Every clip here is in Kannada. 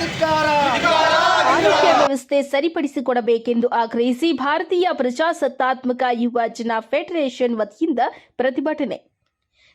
ಧಿಕ್ಕಾರ. ಆರೋಗ್ಯ ವ್ಯವಸ್ಥೆ ಸರಿಪಡಿಸಿಕೊಡಬೇಕೆಂದು ಆಗ್ರಹಿಸಿ ಭಾರತೀಯ ಪ್ರಜಾಸತ್ತಾತ್ಮಕ ಯುವ ಜನ ಫೆಡರೇಷನ್ ವತಿಯಿಂದ ಪ್ರತಿಭಟನೆ.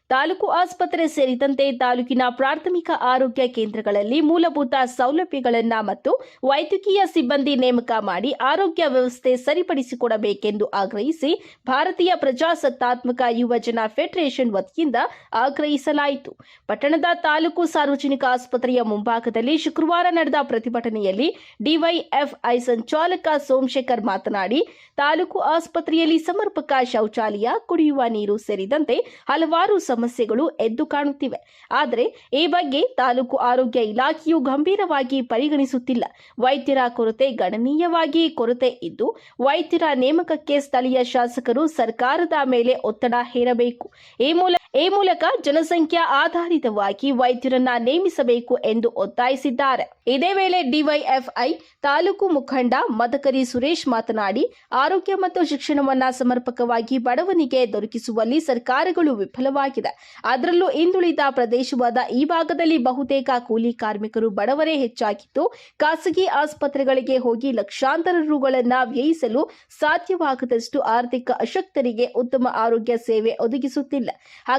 ತಾಲೂಕು ಆಸ್ಪತ್ರೆ ಸೇರಿದಂತೆ ತಾಲೂಕಿನ ಪ್ರಾಥಮಿಕ ಆರೋಗ್ಯ ಕೇಂದ್ರಗಳಲ್ಲಿ ಮೂಲಭೂತ ಸೌಲಭ್ಯಗಳನ್ನು ಮತ್ತು ವೈದ್ಯಕೀಯ ಸಿಬ್ಬಂದಿ ನೇಮಕ ಮಾಡಿ ಆರೋಗ್ಯ ವ್ಯವಸ್ಥೆ ಸರಿಪಡಿಸಿಕೊಡಬೇಕೆಂದು ಆಗ್ರಹಿಸಿ ಭಾರತೀಯ ಪ್ರಜಾಸತ್ತಾತ್ಮಕ ಯುವಜನ ಫೆಡರೇಷನ್ ವತಿಯಿಂದ ಆಗ್ರಹಿಸಲಾಯಿತು. ಪಟ್ಟಣದ ತಾಲೂಕು ಸಾರ್ವಜನಿಕ ಆಸ್ಪತ್ರೆಯ ಮುಂಭಾಗದಲ್ಲಿ ಶುಕ್ರವಾರ ನಡೆದ ಪ್ರತಿಭಟನೆಯಲ್ಲಿ ಡಿವೈಎಫ್ಐ ಸಂಚಾಲಕ ಸೋಮಶೇಖರ್ ಮಾತನಾಡಿ, ತಾಲೂಕು ಆಸ್ಪತ್ರೆಯಲ್ಲಿ ಸಮರ್ಪಕ ಶೌಚಾಲಯ, ಕುಡಿಯುವ ನೀರು ಸೇರಿದಂತೆ ಹಲವಾರು ಸಮಸ್ಯೆಗಳು ಎದ್ದು ಕಾಣುತ್ತಿವೆ. ಆದರೆ ಈ ಬಗ್ಗೆ ತಾಲೂಕು ಆರೋಗ್ಯ ಇಲಾಖೆಯು ಗಂಭೀರವಾಗಿ ಪರಿಗಣಿಸುತ್ತಿಲ್ಲ. ವೈದ್ಯರ ಕೊರತೆ ಗಣನೀಯವಾಗಿ ಕೊರತೆ ಇದ್ದು, ವೈದ್ಯರ ನೇಮಕಕ್ಕೆ ಸ್ಥಳೀಯ ಶಾಸಕರು ಸರ್ಕಾರದ ಮೇಲೆ ಒತ್ತಡ ಹೇರಬೇಕು. ಈ ಮೂಲ ಈ ಮೂಲಕ ಜನಸಂಖ್ಯಾ ಆಧಾರಿತವಾಗಿ ವೈದ್ಯರನ್ನ ನೇಮಿಸಬೇಕು ಎಂದು ಒತ್ತಾಯಿಸಿದ್ದಾರೆ. ಇದೇ ವೇಳೆ ಡಿವೈಎಫ್ಐ ತಾಲೂಕು ಮುಖಂಡ ಮದಕರಿ ಸುರೇಶ್ ಮಾತನಾಡಿ, ಆರೋಗ್ಯ ಮತ್ತು ಶಿಕ್ಷಣವನ್ನ ಸಮರ್ಪಕವಾಗಿ ಬಡವನಿಗೆ ದೊರಕಿಸುವಲ್ಲಿ ಸರ್ಕಾರಗಳು ವಿಫಲವಾಗಿದೆ. ಅದರಲ್ಲೂ ಹಿಂದುಳಿದ ಪ್ರದೇಶವಾದ ಈ ಭಾಗದಲ್ಲಿ ಬಹುತೇಕ ಕೂಲಿ ಕಾರ್ಮಿಕರು ಬಡವರೇ ಹೆಚ್ಚಾಗಿದ್ದು, ಖಾಸಗಿ ಆಸ್ಪತ್ರೆಗಳಿಗೆ ಹೋಗಿ ಲಕ್ಷಾಂತರ ರುಗಳನ್ನ ವ್ಯಯಿಸಲು ಸಾಧ್ಯವಾಗದಷ್ಟು ಆರ್ಥಿಕ ಅಶಕ್ತರಿಗೆ ಉತ್ತಮ ಆರೋಗ್ಯ ಸೇವೆ ಒದಗಿಸುತ್ತಿಲ್ಲ.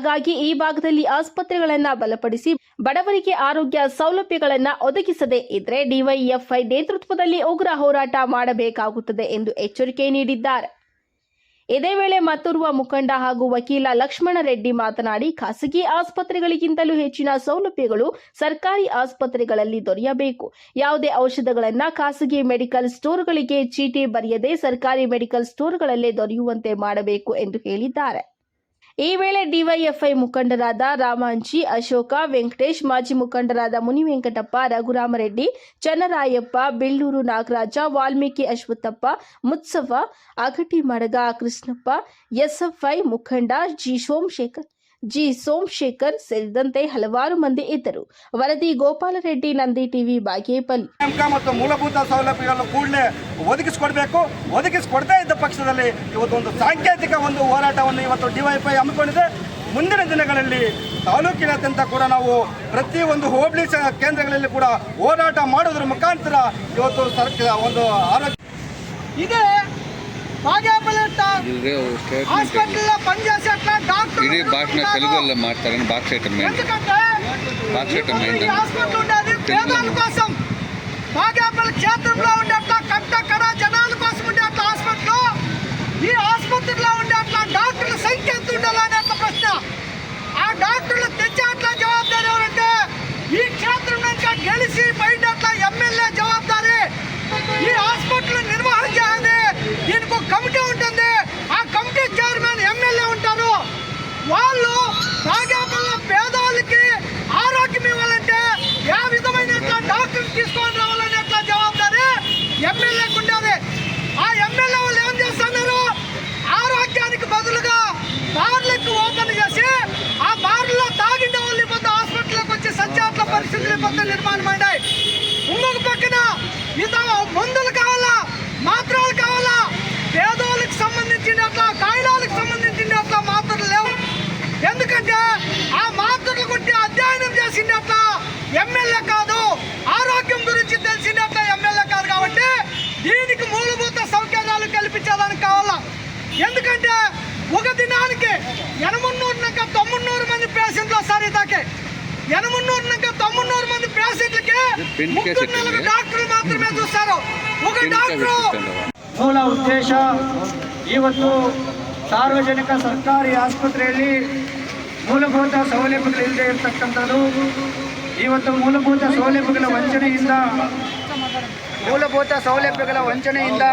ಹಾಗಾಗಿ ಈ ಭಾಗದಲ್ಲಿ ಆಸ್ಪತ್ರೆಗಳನ್ನ ಬಲಪಡಿಸಿ ಬಡವರಿಗೆ ಆರೋಗ್ಯ ಸೌಲಭ್ಯಗಳನ್ನ ಒದಗಿಸದೇ ಇದ್ರೆ ಡಿವೈಎಫ್ಐ ನೇತೃತ್ವದಲ್ಲಿ ಉಗ್ರ ಹೋರಾಟ ಮಾಡಬೇಕಾಗುತ್ತದೆ ಎಂದು ಎಚ್ಚರಿಕೆ ನೀಡಿದ್ದಾರೆ. ಇದೇ ವೇಳೆ ಮತ್ತೋರ್ವ ಮುಖಂಡ ಹಾಗೂ ವಕೀಲ ಲಕ್ಷ್ಮಣ ರೆಡ್ಡಿ ಮಾತನಾಡಿ, ಖಾಸಗಿ ಆಸ್ಪತ್ರೆಗಳಿಗಿಂತಲೂ ಹೆಚ್ಚಿನ ಸೌಲಭ್ಯಗಳು ಸರ್ಕಾರಿ ಆಸ್ಪತ್ರೆಗಳಲ್ಲಿ ದೊರೆಯಬೇಕು. ಯಾವುದೇ ಔಷಧಗಳನ್ನು ಖಾಸಗಿ ಮೆಡಿಕಲ್ ಸ್ಟೋರ್ಗಳಿಗೆ ಚೀಟಿ ಬರೆಯದೆ ಸರ್ಕಾರಿ ಮೆಡಿಕಲ್ ಸ್ಟೋರ್ಗಳಲ್ಲೇ ದೊರೆಯುವಂತೆ ಮಾಡಬೇಕು ಎಂದು ಹೇಳಿದ್ದಾರೆ. ಈ ವೇಳೆ ಡಿವೈಎಫ್ಐ ಮುಖಂಡರಾದ ರಾಮಾಂಚಿ, ಅಶೋಕ, ವೆಂಕಟೇಶ್, ಮಾಜಿ ಮುಖಂಡರಾದ ಮುನಿವೆಂಕಟಪ್ಪ, ರಘುರಾಮರೆಡ್ಡಿ, ಚನ್ನರಾಯಪ್ಪ, ಬೆಳ್ಳೂರು ನಾಗರಾಜ, ವಾಲ್ಮೀಕಿ ಅಶ್ವತ್ಥಪ್ಪ, ಮುತ್ಸವ, ಅಗಟಿ ಮಡಗ, ಕೃಷ್ಣಪ್ಪ, ಎಸ್ಎಫ್ಐ ಮುಖಂಡ ಜಿ. ಸೋಮಶೇಖರ್ ಜಿ ಸೋಮಶೇಖರ್ ಸೇರಿದಂತೆ ಹಲವಾರು ಮಂದಿ ಇದ್ದರು. ವರದಿ ಗೋಪಾಲರೆಡ್ಡಿ ನಂದಿ ಟಿವಿ ಬಾಗೇಪಲ್ಲಿ. ನೇಮಕ ಮತ್ತು ಮೂಲಭೂತ ಸೌಲಭ್ಯಗಳನ್ನು ಕೂಡಲೇ ಒದಗಿಸಿಕೊಡಬೇಕು. ಒದಗಿಸಿಕೊಡದೇ ಇದ್ದ ಪಕ್ಷದಲ್ಲಿ ಇವತ್ತು ಒಂದು ಸಾಂಕೇತಿಕ ಒಂದು ಹೋರಾಟವನ್ನು ಇವತ್ತು ಡಿವೈಫೈ ಹಮ್ಮಿಕೊಂಡಿದೆ. ಮುಂದಿನ ದಿನಗಳಲ್ಲಿ ತಾಲೂಕಿನಾದ್ಯಂತ ಕೂಡ ನಾವು ಪ್ರತಿಯೊಂದು ಹೋಬಳಿ ಕೇಂದ್ರಗಳಲ್ಲಿ ಕೂಡ ಹೋರಾಟ ಮಾಡೋದ್ರ ಮುಖಾಂತರ ಇವತ್ತು ಸರ್ಕಾರ ಒಂದು ಆರೋಗ್ಯ ఇదే ಅಂತ హాస్పిటల్లో పనిచేసేట్ల డాక్టర్ ఇది భాష తెలుగులో మాట్లాడని భాష ఎందుకంటే ఈ హాస్పిటల్ ఉండేది పేదల కోసం బాగేపల్లి క్షేత్రంలో ఉండేట్ల కట్ట కడ జనాల కోసం ఉండేట్ల హాస్పిటల్ ఈ ఆసుపత్రిలో ఉండేట్ల డాక్టర్ల సంఖ్య ఎంత ఉండాలనే ప్రశ్న ఆ డాక్టర్లు తెచ్చేట్ల జవాబుదారి ఎవరంటే ఈ క్షేత్రం నుంచి గెలిచి బయట ఎమ్మెల్యే జవాబుదారి ఈ హాస్పిటల్ నిర్వహణ చేయాలి సత్యాట్ల పరిస్థితులు నిర్మాణం అయినాయి ఇంకొక పక్కన ఇంత మందులు కావాలా? మాత్రలు కావాలా? పేదోళ్ళకి సంబంధించిన అట్లా కాయిలాలకు సంబంధించిన అట్లా మాత్రలు లేవు. ఎందుకంటే ఆ మాత్రలు కొట్టి అధ్యయనం చేసింది అట్లా ఎమ్మెల్యే కాదు ఆరోగ్యం గురించి తెలిసింది అట్లా ఎమ్మెల్యే కాదు కాబట్టి దీనికి మూలభూత సౌకర్యాలు కల్పించేదానికి కావాలా? ఎందుకంటే ఒక దినానికి ఎనమున్నూరు నక్క తొమ్మిన్నూరు మంది పేషెంట్లు వస్తారు ఇదాకే ఎనమున్నూరు నక్క తొమ్మిన్నూరు మంది పేషెంట్లకి పిన్ కేసు ముగ్గురు నలుగురు ఎట్టింది? డాక్టర్లు మాత్రమే చూస్తారు ఒక ಪಿನ್ డాక్టరు ಮೂಲ ಉದ್ದೇಶ ಇವತ್ತು ಸಾರ್ವಜನಿಕ ಸರ್ಕಾರಿ ಆಸ್ಪತ್ರೆಯಲ್ಲಿ ಮೂಲಭೂತ ಸೌಲಭ್ಯಗಳಿಲ್ಲದೆ ಇರತಕ್ಕಂಥದ್ದು ಇವತ್ತು ಮೂಲಭೂತ ಸೌಲಭ್ಯಗಳ ವಂಚನೆಯಿಂದ ಮೂಲಭೂತ ಸೌಲಭ್ಯಗಳ ವಂಚನೆಯಿಂದ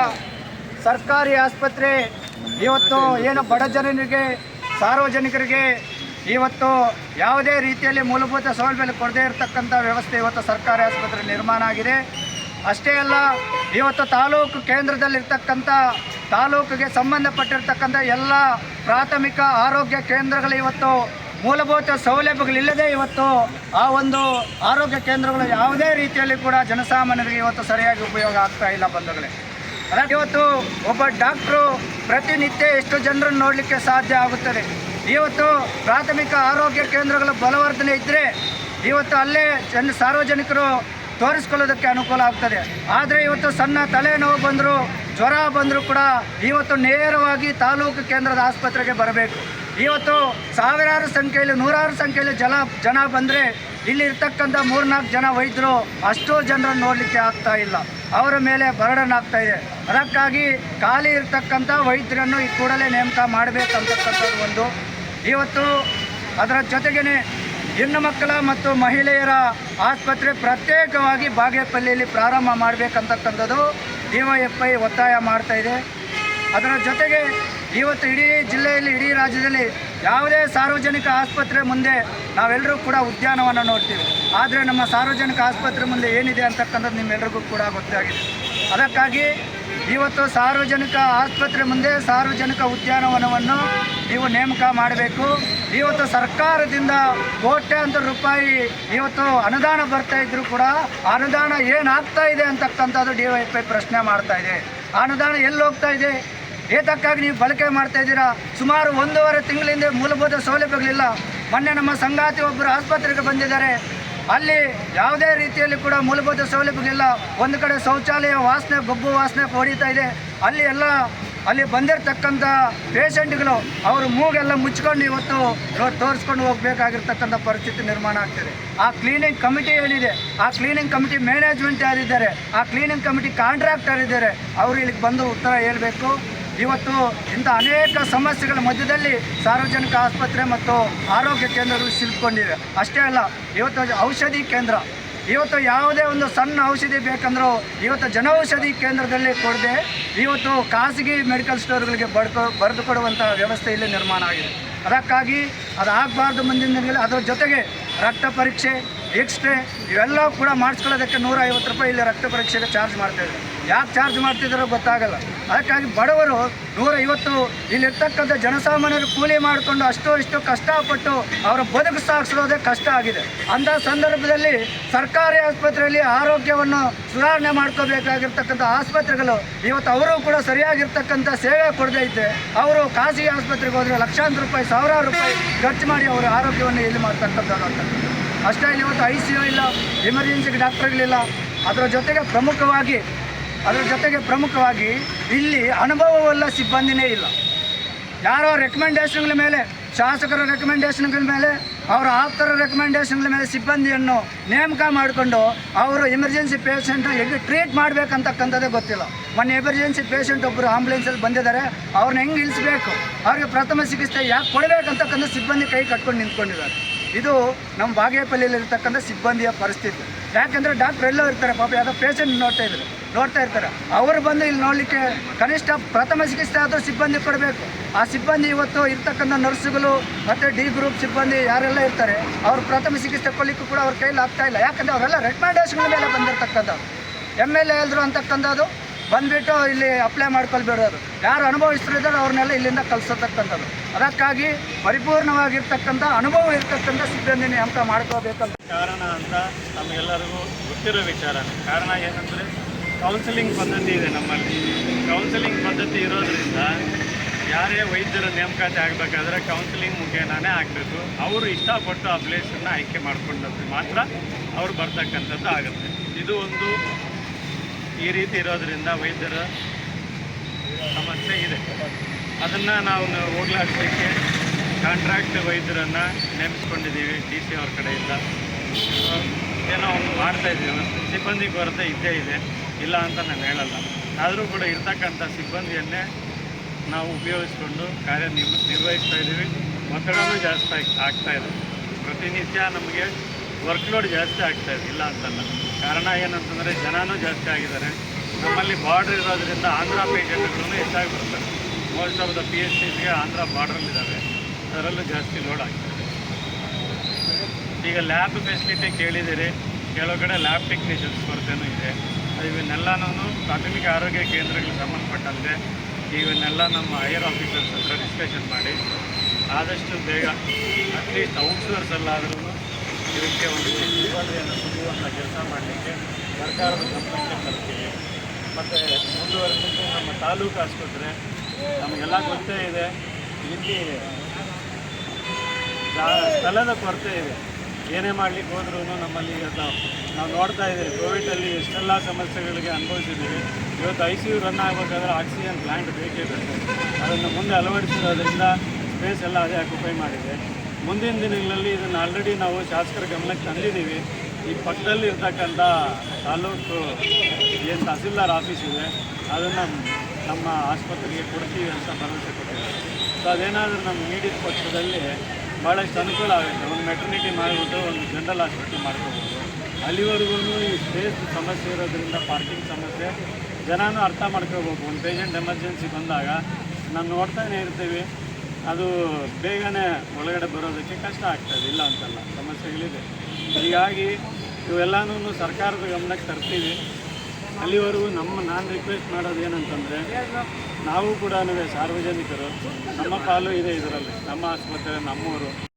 ಸರ್ಕಾರಿ ಆಸ್ಪತ್ರೆ ಇವತ್ತು ಏನು ಬಡ ಜನರಿಗೆ ಸಾರ್ವಜನಿಕರಿಗೆ ಇವತ್ತು ಯಾವುದೇ ರೀತಿಯಲ್ಲಿ ಮೂಲಭೂತ ಸೌಲಭ್ಯ ಕೊಡದೇ ಇರತಕ್ಕಂಥ ವ್ಯವಸ್ಥೆ ಇವತ್ತು ಸರ್ಕಾರಿ ಆಸ್ಪತ್ರೆ ನಿರ್ಮಾಣ ಆಗಿದೆ. ಅಷ್ಟೇ ಅಲ್ಲ, ಇವತ್ತು ತಾಲೂಕು ಕೇಂದ್ರದಲ್ಲಿರ್ತಕ್ಕಂಥ, ತಾಲೂಕಿಗೆ ಸಂಬಂಧಪಟ್ಟಿರ್ತಕ್ಕಂಥ ಎಲ್ಲ ಪ್ರಾಥಮಿಕ ಆರೋಗ್ಯ ಕೇಂದ್ರಗಳು ಇವತ್ತು ಮೂಲಭೂತ ಸೌಲಭ್ಯಗಳಿಲ್ಲದೆ ಇವತ್ತು ಆ ಒಂದು ಆರೋಗ್ಯ ಕೇಂದ್ರಗಳು ಯಾವುದೇ ರೀತಿಯಲ್ಲಿ ಕೂಡ ಜನಸಾಮಾನ್ಯರಿಗೆ ಇವತ್ತು ಸರಿಯಾಗಿ ಉಪಯೋಗ ಆಗ್ತಾ ಇಲ್ಲ ಬಂಧುಗಳೇ. ಇವತ್ತು ಒಬ್ಬ ಡಾಕ್ಟ್ರು ಪ್ರತಿನಿತ್ಯ ಎಷ್ಟು ಜನರನ್ನು ನೋಡಲಿಕ್ಕೆ ಸಾಧ್ಯ ಆಗುತ್ತದೆ? ಇವತ್ತು ಪ್ರಾಥಮಿಕ ಆರೋಗ್ಯ ಕೇಂದ್ರಗಳ ಬಲವರ್ಧನೆ ಇದ್ದರೆ ಇವತ್ತು ಅಲ್ಲೇ ಜನ ಸಾರ್ವಜನಿಕರು ತೋರಿಸ್ಕೊಳ್ಳೋದಕ್ಕೆ ಅನುಕೂಲ ಆಗ್ತದೆ. ಆದರೆ ಇವತ್ತು ಸಣ್ಣ ತಲೆನೋವು ಬಂದರೂ, ಜ್ವರ ಬಂದರೂ ಕೂಡ ಇವತ್ತು ನೇರವಾಗಿ ತಾಲೂಕು ಕೇಂದ್ರದ ಆಸ್ಪತ್ರೆಗೆ ಬರಬೇಕು. ಇವತ್ತು ಸಾವಿರಾರು ಸಂಖ್ಯೆಯಲ್ಲಿ, ನೂರಾರು ಸಂಖ್ಯೆಯಲ್ಲಿ ಜನ ಜನ ಬಂದರೆ ಇಲ್ಲಿ ಇರ್ತಕ್ಕಂಥ ಮೂರ್ನಾಲ್ಕು ಜನ ವೈದ್ಯರು ಅಷ್ಟೋ ಜನರನ್ನು ನೋಡಲಿಕ್ಕೆ ಆಗ್ತಾ ಇಲ್ಲ. ಅವರ ಮೇಲೆ ಬರ್ಡನ್ ಇದೆ. ಅದಕ್ಕಾಗಿ ಖಾಲಿ ಇರ್ತಕ್ಕಂಥ ವೈದ್ಯರನ್ನು ಈ ಕೂಡಲೇ ನೇಮಕ ಮಾಡಬೇಕಂತಕ್ಕಂಥದ್ದು ಒಂದು ಇವತ್ತು ಅದರ ಜೊತೆಗೇ ಹೆಣ್ಣು ಮಕ್ಕಳ ಮತ್ತು ಮಹಿಳೆಯರ ಆಸ್ಪತ್ರೆ ಪ್ರತ್ಯೇಕವಾಗಿ ಬಾಗೇಪಲ್ಲಿಯಲ್ಲಿ ಪ್ರಾರಂಭ ಮಾಡಬೇಕಂತಕ್ಕಂಥದ್ದು ಡಿವೈಎಫ್ಐ ಒತ್ತಾಯ ಮಾಡ್ತಾ ಇದೆ. ಅದರ ಜೊತೆಗೆ ಇವತ್ತು ಇಡೀ ಜಿಲ್ಲೆಯಲ್ಲಿ, ಇಡೀ ರಾಜ್ಯದಲ್ಲಿ ಯಾವುದೇ ಸಾರ್ವಜನಿಕ ಆಸ್ಪತ್ರೆ ಮುಂದೆ ನಾವೆಲ್ಲರೂ ಕೂಡ ಉದ್ಯಾನವನ್ನು ನೋಡ್ತೀವಿ. ಆದರೆ ನಮ್ಮ ಸಾರ್ವಜನಿಕ ಆಸ್ಪತ್ರೆ ಮುಂದೆ ಏನಿದೆ ಅಂತಕ್ಕಂಥದ್ದು ನಿಮ್ಮೆಲ್ಲರಿಗೂ ಕೂಡ ಗೊತ್ತಾಗಿದೆ. ಅದಕ್ಕಾಗಿ ಇವತ್ತು ಸಾರ್ವಜನಿಕ ಆಸ್ಪತ್ರೆ ಮುಂದೆ ಸಾರ್ವಜನಿಕ ಉದ್ಯಾನವನವನ್ನು ನೀವು ನೇಮಕ ಮಾಡಬೇಕು. ಇವತ್ತು ಸರ್ಕಾರದಿಂದ ಕೋಟ್ಯಾಂತರ ರೂಪಾಯಿ ಇವತ್ತು ಅನುದಾನ ಬರ್ತಾ ಇದ್ರು ಕೂಡ ಅನುದಾನ ಏನಾಗ್ತಾ ಇದೆ ಅಂತಕ್ಕಂಥದ್ದು ಡಿ ವೈ ಪೈ ಪ್ರಶ್ನೆ ಮಾಡ್ತಾ ಇದೆ. ಅನುದಾನ ಎಲ್ಲಿ ಹೋಗ್ತಾ ಇದೆ? ಏತಕ್ಕಾಗಿ ನೀವು ಬಳಕೆ ಮಾಡ್ತಾ ಇದ್ದೀರಾ? ಸುಮಾರು ಒಂದೂವರೆ ತಿಂಗಳಿಂದ ಮೂಲಭೂತ ಸೌಲಭ್ಯಗಳಿಲ್ಲ. ಮೊನ್ನೆ ನಮ್ಮ ಸಂಗಾತಿ ಒಬ್ಬರು ಆಸ್ಪತ್ರೆಗೆ ಬಂದಿದ್ದಾರೆ. ಅಲ್ಲಿ ಯಾವುದೇ ರೀತಿಯಲ್ಲಿ ಕೂಡ ಮೂಲಭೂತ ಸೌಲಭ್ಯಗಳಿಲ್ಲ. ಒಂದು ಕಡೆ ಶೌಚಾಲಯ ವಾಸನೆ ಗೊಬ್ಬು ವಾಸನೆ ಹೊಡಿತಾ ಇದೆ. ಅಲ್ಲಿ ಎಲ್ಲ, ಅಲ್ಲಿ ಬಂದಿರತಕ್ಕಂಥ ಪೇಷಂಟ್ಗಳು, ಅವರು ಮೂಗೆಲ್ಲ ಮುಚ್ಕೊಂಡು ಇವತ್ತು ತೋರಿಸ್ಕೊಂಡು ಹೋಗಬೇಕಾಗಿರ್ತಕ್ಕಂಥ ಪರಿಸ್ಥಿತಿ ನಿರ್ಮಾಣ ಆಗ್ತಿದೆ. ಆ ಕ್ಲೀನಿಂಗ್ ಕಮಿಟಿ ಏನಿದೆ, ಆ ಕ್ಲೀನಿಂಗ್ ಕಮಿಟಿ ಮ್ಯಾನೇಜ್ಮೆಂಟ್ ಯಾರಿದ್ದಾರೆ, ಆ ಕ್ಲೀನಿಂಗ್ ಕಮಿಟಿ ಕಾಂಟ್ರಾಕ್ಟರ್ ಇದ್ದಾರೆ, ಅವರು ಇಲ್ಲಿಗೆ ಬಂದು ಉತ್ತರ ಹೇಳಬೇಕು. ಇವತ್ತು ಇಂಥ ಅನೇಕ ಸಮಸ್ಯೆಗಳ ಮಧ್ಯದಲ್ಲಿ ಸಾರ್ವಜನಿಕ ಆಸ್ಪತ್ರೆ ಮತ್ತು ಆರೋಗ್ಯ ಕೇಂದ್ರಗಳು ಸಿಲುಕೊಂಡಿವೆ ಅಷ್ಟೇ ಅಲ್ಲ, ಇವತ್ತು ಔಷಧಿ ಕೇಂದ್ರ. ಇವತ್ತು ಯಾವುದೇ ಒಂದು ಸಣ್ಣ ಔಷಧಿ ಬೇಕಂದ್ರೂ ಇವತ್ತು ಜನೌಷಧಿ ಕೇಂದ್ರದಲ್ಲಿ ಕೊಡದೆ ಇವತ್ತು ಖಾಸಗಿ ಮೆಡಿಕಲ್ ಸ್ಟೋರ್ಗಳಿಗೆ ಬಡ್ಕೊ, ಬರೆದು ಕೊಡುವಂಥ ವ್ಯವಸ್ಥೆ ಇಲ್ಲಿ ನಿರ್ಮಾಣ ಆಗಿದೆ. ಅದಕ್ಕಾಗಿ ಅದಾಗಬಾರ್ದು ಮುಂದಿನ ದಿನಗಳಲ್ಲಿ. ಅದರ ಜೊತೆಗೆ ರಕ್ತ ಪರೀಕ್ಷೆ ಎಕ್ಸ್ರೇ ಇವೆಲ್ಲ ಕೂಡ ಮಾಡಿಸ್ಕೊಳ್ಳೋದಕ್ಕೆ ನೂರ ಐವತ್ತು ರೂಪಾಯಿ ಇಲ್ಲಿ ರಕ್ತ ಪರೀಕ್ಷೆಗೆ ಚಾರ್ಜ್ ಮಾಡ್ತಾಯಿದ್ರು ಯಾಕೆ ಚಾರ್ಜ್ ಮಾಡ್ತಿದ್ದಾರೋ ಗೊತ್ತಾಗಲ್ಲ. ಅದಕ್ಕಾಗಿ ಬಡವರು ನೂರ ಐವತ್ತು ಇಲ್ಲಿರ್ತಕ್ಕಂಥ ಜನಸಾಮಾನ್ಯರು ಕೂಲಿ ಮಾಡಿಕೊಂಡು ಅಷ್ಟೋ ಇಷ್ಟು ಕಷ್ಟಪಟ್ಟು ಅವರ ಬದುಕು ಸಾಗಿಸೋದೇ ಕಷ್ಟ ಆಗಿದೆ. ಅಂಥ ಸಂದರ್ಭದಲ್ಲಿ ಸರ್ಕಾರಿ ಆಸ್ಪತ್ರೆಯಲ್ಲಿ ಆರೋಗ್ಯವನ್ನು ಸುಧಾರಣೆ ಮಾಡ್ಕೋಬೇಕಾಗಿರ್ತಕ್ಕಂಥ ಆಸ್ಪತ್ರೆಗಳು ಇವತ್ತು ಅವರು ಕೂಡ ಸರಿಯಾಗಿರ್ತಕ್ಕಂಥ ಸೇವೆ ಕೊಡದೇ ಇದ್ದೆ. ಅವರು ಖಾಸಗಿ ಆಸ್ಪತ್ರೆಗೆ ಹೋದರೆ ಲಕ್ಷಾಂತರ ರೂಪಾಯಿ, ಸಾವಿರಾರು ರೂಪಾಯಿ ಖರ್ಚು ಮಾಡಿ ಅವರ ಆರೋಗ್ಯವನ್ನು ಇಲ್ಲಿ ಮಾಡ್ತಕ್ಕಂಥದ್ದು ಅಂತಕ್ಕಂಥದ್ದು ಅಷ್ಟೇ ಇಲ್ಲಿ ಇವತ್ತು ಐ ಸಿ ಯು ಇಲ್ಲ ಎಮರ್ಜೆನ್ಸಿಗೆ ಡಾಕ್ಟರ್ಗಳಿಲ್ಲ ಅದರ ಜೊತೆಗೆ ಪ್ರಮುಖವಾಗಿ, ಅದರ ಜೊತೆಗೆ ಪ್ರಮುಖವಾಗಿ ಇಲ್ಲಿ ಅನುಭವವಲ್ಲ ಸಿಬ್ಬಂದಿನೇ ಇಲ್ಲ. ಯಾರೋ ರೆಕಮೆಂಡೇಷನ್ಗಳ ಮೇಲೆ, ಶಾಸಕರ ರೆಕಮೆಂಡೇಷನ್ಗಳ ಮೇಲೆ, ಅವರ ಆಪ್ತರ ರೆಕಮೆಂಡೇಷನ್ಗಳ ಮೇಲೆ ಸಿಬ್ಬಂದಿಯನ್ನು ನೇಮಕ ಮಾಡಿಕೊಂಡು ಅವರು ಎಮರ್ಜೆನ್ಸಿ ಪೇಷಂಟ್ ಹೆಂಗೆ ಟ್ರೀಟ್ ಮಾಡಬೇಕಂತಕ್ಕಂಥದ್ದೇ ಗೊತ್ತಿಲ್ಲ. ಮೊನ್ನೆ ಎಮರ್ಜೆನ್ಸಿ ಪೇಷಂಟ್ ಒಬ್ಬರು ಆಂಬುಲೆನ್ಸಲ್ಲಿ ಬಂದಿದ್ದಾರೆ, ಅವ್ರನ್ನ ಹೆಂಗೆ ಇಳಿಸ್ಬೇಕು? ಅವ್ರಿಗೆ ಪ್ರಥಮ ಚಿಕಿತ್ಸೆ ಯಾಕೆ ಕೊಡಬೇಕಂತಕ್ಕಂಥ ಸಿಬ್ಬಂದಿ ಕೈ ಕಟ್ಕೊಂಡು ನಿಂತ್ಕೊಂಡಿದ್ದಾರೆ. ಇದು ನಮ್ಮ ಬಾಗೇಪಲ್ಲಿಯಲ್ಲಿ ಇರತಕ್ಕಂಥ ಸಿಬ್ಬಂದಿಯ ಪರಿಸ್ಥಿತಿ. ಯಾಕೆಂದರೆ ಡಾಕ್ಟ್ರ್ ಎಲ್ಲೋ ಇರ್ತಾರೆ, ಪಾಪ ಯಾವುದೋ ಪೇಷಂಟ್ ನೋಡ್ತಾ ಇದ್ದಾರೆ ನೋಡ್ತಾ ಇರ್ತಾರೆ. ಅವರು ಬಂದು ಇಲ್ಲಿ ನೋಡಲಿಕ್ಕೆ ಕನಿಷ್ಠ ಪ್ರಥಮ ಚಿಕಿತ್ಸೆ ಆದರೂ ಸಿಬ್ಬಂದಿ ಕೊಡಬೇಕು. ಆ ಸಿಬ್ಬಂದಿ ಇವತ್ತು ಇರ್ತಕ್ಕಂಥ ನರ್ಸುಗಳು ಮತ್ತು ಡಿ ಗ್ರೂಪ್ ಸಿಬ್ಬಂದಿ ಯಾರೆಲ್ಲ ಇರ್ತಾರೆ, ಅವ್ರು ಪ್ರಥಮ ಚಿಕಿತ್ಸೆ ಕೊಡಲಿಕ್ಕೂ ಕೂಡ ಅವ್ರ ಕೈಲಿ ಆಗ್ತಾ ಇಲ್ಲ. ಯಾಕಂದರೆ ಅವರೆಲ್ಲ ರೆಕಮೆಂಡೇಷನ್ಗಳ ಮೇಲೆ ಬಂದಿರತಕ್ಕಂಥವ್ರು. ಎಂ ಎಲ್ ಎ ಎಲ್ರು ಅಂತಕ್ಕಂಥದ್ದು ಬಂದುಬಿಟ್ಟು ಇಲ್ಲಿ ಅಪ್ಲೈ ಮಾಡ್ಕೊಳ್ಬಿಡೋದು ಯಾರು ಅನುಭವಿಸ್ತಿದ್ದಾರೆ ಅವ್ರನ್ನೆಲ್ಲ ಇಲ್ಲಿಂದ ಕಲಿಸತಕ್ಕಂಥದ್ದು ಅದಕ್ಕಾಗಿ ಪರಿಪೂರ್ಣವಾಗಿರ್ತಕ್ಕಂಥ ಅನುಭವ ಇರ್ತಕ್ಕಂಥ ಸಿಬ್ಬಂದಿ ನೇಮಕ ಮಾಡ್ಕೋಬೇಕಂತ. ಕಾರಣ ಅಂತ ನಮಗೆಲ್ಲರಿಗೂ ಗೊತ್ತಿರೋ ವಿಚಾರ ಕಾರಣ ಏನಂದರೆ ಕೌನ್ಸಿಲಿಂಗ್ ಪದ್ಧತಿ ಇದೆ ನಮ್ಮಲ್ಲಿ. ಕೌನ್ಸಿಲಿಂಗ್ ಪದ್ಧತಿ ಇರೋದ್ರಿಂದ ಯಾರೇ ವೈದ್ಯರ ನೇಮಕಾತಿ ಆಗಬೇಕಾದ್ರೆ ಕೌನ್ಸಿಲಿಂಗ್ ಮುಖೇನೇ ಆಗಬೇಕು. ಅವರು ಇಷ್ಟಪಟ್ಟು ಆ ಪ್ಲೇಸನ್ನು ಆಯ್ಕೆ ಮಾಡ್ಕೊಂಡದ್ದು ಮಾತ್ರ ಅವ್ರು ಬರ್ತಕ್ಕಂಥದ್ದು ಆಗುತ್ತೆ. ಇದು ಒಂದು ಈ ರೀತಿ ಇರೋದ್ರಿಂದ ವೈದ್ಯರ ಸಮಸ್ಯೆ ಇದೆ. ಅದನ್ನು ನಾವು ಹೋಗ್ಲಾಡಿಸಲಿಕ್ಕೆ ಕಾಂಟ್ರಾಕ್ಟ್ ವೈದ್ಯರನ್ನು ನೇಮಿಸ್ಕೊಂಡಿದ್ದೀವಿ ಡಿ ಸಿ ಅವ್ರ ಕಡೆಯಿಂದ. ಏನೋ ಒಂದು ಮಾಡ್ತಾ ಇದ್ದೀವಿ ಸಿಬ್ಬಂದಿ ಕೊರತೆ ಇದ್ದೇ ಇದೆ, ಇಲ್ಲ ಅಂತ ನಾನು ಹೇಳಲ್ಲ. ಆದರೂ ಕೂಡ ಇರ್ತಕ್ಕಂಥ ಸಿಬ್ಬಂದಿಯನ್ನೇ ನಾವು ಉಪಯೋಗಿಸ್ಕೊಂಡು ಕಾರ್ಯ ನಿರ್ವಹಿಸ್ತಾ ಇದ್ದೀವಿ. ಒತ್ತಡವೂ ಜಾಸ್ತಿ ಆಗ್- ಆಗ್ತಾ ಇದೆ. ಪ್ರತಿನಿತ್ಯ ನಮಗೆ ವರ್ಕ್ಲೋಡ್ ಜಾಸ್ತಿ ಆಗ್ತಾ ಇದೆ, ಇಲ್ಲ ಅಂತಲ್ಲ ಕಾರಣ ಏನಂತಂದರೆ ಜನನೂ ಜಾಸ್ತಿ ಆಗಿದ್ದಾರೆ. ನಮ್ಮಲ್ಲಿ ಬಾರ್ಡ್ರ್ ಇರೋದ್ರಿಂದ ಆಂಧ್ರ ಪೇಷಂಟ್ಗಳು ಹೆಚ್ಚಾಗಿ ಬರ್ತಾರೆ most of the P H ಸಿಸ್ಗೆ Andhra ಬಾರ್ಡ್ರಲ್ಲಿದ್ದಾವೆ ಅದರಲ್ಲೂ ಜಾಸ್ತಿ ಲೋಡ್ ಆಗ್ತದೆ. ಈಗ ಲ್ಯಾಬ್ ಫೆಸಿಲಿಟಿ ಕೇಳಿದ್ದೀರಿ. ಕೆಲವು ಕಡೆ ಲ್ಯಾಬ್ ಟೆಕ್ನಿಷಿಯನ್ಸ್ ಕೊರತೆನೂ ಇದೆ. ಇವನ್ನೆಲ್ಲ ಇವನ್ನೆಲ್ಲನೂ ಪ್ರಾಥಮಿಕ ಆರೋಗ್ಯ ಕೇಂದ್ರಗಳಿಗೆ ಸಂಬಂಧಪಟ್ಟಂತೆ ಇವನ್ನೆಲ್ಲ ನಮ್ಮ ಹೈಯರ್ ಆಫೀಸರ್ಸ್ ಹತ್ರ ಡಿಸ್ಕಷನ್ ಮಾಡಿ. ಆದಷ್ಟು ಬೇಗ ಅಟ್ಲೀಸ್ಟ್ ಔಟ್ಸೋರ್ಸಲ್ಲಾದ್ರೂ ಇದಕ್ಕೆ ಒಂದು ಸಿಬ್ಬಂದಿಯನ್ನು ಸಿಗುವಂಥ ಕೆಲಸ ಮಾಡಲಿಕ್ಕೆ ಸರ್ಕಾರದ ಗಮನಕ್ಕೆ ತರ್ತೀವಿ ಮತ್ತು ಮುಂದುವರೆದಂತೆ ನಮ್ಮ ತಾಲೂಕು ಆಸ್ಪತ್ರೆ. ನಮಗೆಲ್ಲ ಗೊತ್ತೇ ಇದೆ. ಇಲ್ಲಿ ಸ್ಥಳದ ಕೊರತೆ ಇದೆ. ಏನೇ ಮಾಡ್ಲಿಕ್ಕೆ ಹೋದ್ರೂ ನಮ್ಮಲ್ಲಿ ಇವತ್ತು ನಾವು. ನೋಡ್ತಾ ಇದ್ದೀವಿ. ಕೋವಿಡಲ್ಲಿ ಎಷ್ಟೆಲ್ಲ ಸಮಸ್ಯೆಗಳಿಗೆ ಅನುಭವಿಸಿದ್ದೀವಿ. ಇವತ್ತು ಐ ಸಿ ಯು ರನ್ ಆಗಬೇಕಾದ್ರೆ ಆಕ್ಸಿಜನ್ ಪ್ಲ್ಯಾಂಟ್ ಬೇಕೇ ಬೇಕು. ಅದನ್ನು ಮುಂದೆ ಅಳವಡಿಸಿರೋದ್ರಿಂದ ಸ್ಪೇಸ್ ಎಲ್ಲ ಅದೇ ಆಕ್ಯುಪೈ ಮಾಡಿದೆ. ಮುಂದಿನ ದಿನಗಳಲ್ಲಿ ಇದನ್ನು ಆಲ್ರೆಡಿ ನಾವು ಶಾಸಕರ ಗಮನಕ್ಕೆ ತಂದಿದ್ದೀವಿ. ಈ ಪಕ್ಕದಲ್ಲಿ ಇರ್ತಕ್ಕಂಥ ತಾಲೂಕು ಏನು ತಹಸೀಲ್ದಾರ್ ಆಫೀಸ್ ಇದೆ. ಅದನ್ನು ನಮ್ಮ ಆಸ್ಪತ್ರೆಗೆ ಕೊಡ್ತೀವಿ ಅಂತ ಭರವಸೆ ಕೊಟ್ಟಿದ್ದಾರೆ. ಸೊ ಅದೇನಾದರೂ ನಮ್ಗೆ ನೀಡಿದ ಪಕ್ಷದಲ್ಲಿ ಭಾಳಷ್ಟು ಅನುಕೂಲ ಆಗುತ್ತೆ. ಒಂದು ಮೆಟರ್ನಿಟಿ ಮಾಡಿಬಿಟ್ಟು ಒಂದು ಜನರಲ್ ಹಾಸ್ಪಿಟ್ಲ್ ಮಾಡ್ಕೋಬೋದು. ಅಲ್ಲಿವರೆಗೂ ಈ ಸ್ಪೇಸ್ ಸಮಸ್ಯೆ ಇರೋದ್ರಿಂದ ಪಾರ್ಕಿಂಗ್ ಸಮಸ್ಯೆ, ಜನನೂ ಅರ್ಥ ಮಾಡ್ಕೋಬೇಕು. ಒಂದು ಪೇಷಂಟ್ ಎಮರ್ಜೆನ್ಸಿ ಬಂದಾಗ, ನಾನು ನೋಡ್ತಾನೆ ಇರ್ತೀವಿ. ಅದು ಬೇಗನೆ ಒಳಗಡೆ ಬರೋದಕ್ಕೆ ಕಷ್ಟ ಆಗ್ತದೆ, ಇಲ್ಲ ಅಂತಲ್ಲ, ಸಮಸ್ಯೆಗಳಿದೆ. ಹೀಗಾಗಿ ಇವೆಲ್ಲನೂ ಸರ್ಕಾರದ ಗಮನಕ್ಕೆ ತರ್ತೀವಿ. ಅಲ್ಲಿವರೆಗೂ ನಮ್ಮ, ನಾನು ರಿಕ್ವೆಸ್ಟ್ ಮಾಡೋದು ಏನಂತಂದರೆ, ನಾವು ಕೂಡ ಸಾರ್ವಜನಿಕರು, ನಮ್ಮ ಪಾಲು ಇದೆ ಇದರಲ್ಲಿ, ನಮ್ಮ ಆಸ್ಪತ್ರೆ, ನಮ್ಮೂರು.